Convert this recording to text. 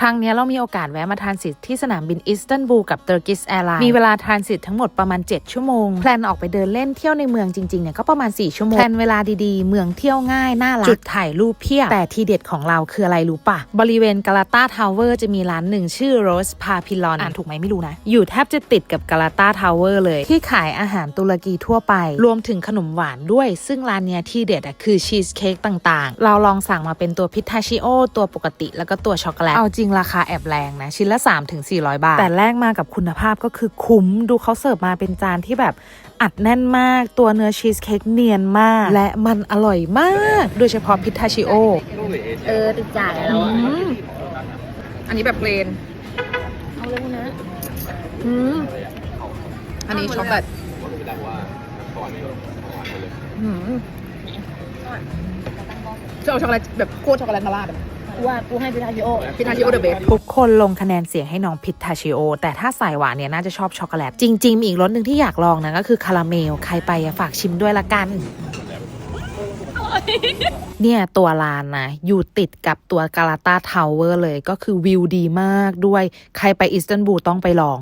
ครั้งเนี้ยเรามีโอกาสแวะมาทานสิทธิ์ที่สนามบินอิสตันบูลกับ Turkish Airlines มีเวลาทานสิทธิ์ทั้งหมดประมาณ 7 ชั่วโมง แพลนออกไปเดินเล่นเที่ยวในเมืองจริงๆเนี่ยก็ประมาณ 4 ชั่วโมง แพลนเวลาดีๆ เมืองเที่ยวง่าย น่ารัก จุดถ่ายรูปเพียบ แต่ทีเด็ดของเราคืออะไรรู้ปะ บริเวณกาลาตาทาวเวอร์จะมีร้านหนึ่งชื่อ Rose Papillon อ่านถูกไหมไม่รู้นะ อยู่แทบจะติดกับกาลาตาทาวเวอร์เลย ที่ขายอาหารตุรกีทั่วไป รวมถึงขนมหวานด้วย ซึ่งร้านเนี้ยที่เด็ดอะคือชีสเค้กต่างๆ เราลองสั่งมาเป็นตัวพิทาชิโอตัวปกติแล้วก็ตัวช็อกโกแลตเอาจริงราคาแอบแรงนะ ชิ้นละ 3-400 บาท แต่แลกมากับคุณภาพก็คือคุ้มดูเขาเสิร์ฟมาเป็นจานที่แบบอัดแน่นมากตัวเนื้อชีสเค้กเนียนมาก และมันอร่อยมาก โดยเฉพาะพิทาชิโอ เออติดใจแล้วอะอันนี้แบบเพลนเอาเลยนะอืมอันนี้ช็อกโกแลตอืมจะเอาช็อกโกแลตแบบโคตรช็อกโกแลตมาราดอะ กูว่ากูให้พิทาชิโอพินาชิโอเดอะเบสทุกคนลงคะแนนเสียงให้น้องพิทาชิโอ แต่ถ้าสายหวานเนี่ยน่าจะชอบช็อกโกแลต จริง ๆ มีอีกรสหนึ่งที่อยากลองนะก็คือคาราเมล ใครไปอะฝากชิมด้วยละกันเนี่ยตัวลานนะ อยู่ติดกับตัวกาลาตาทาวเวอร์เลยก็คือวิวดีมากด้วย ใครไปอิสตันบูลต้องไปลอง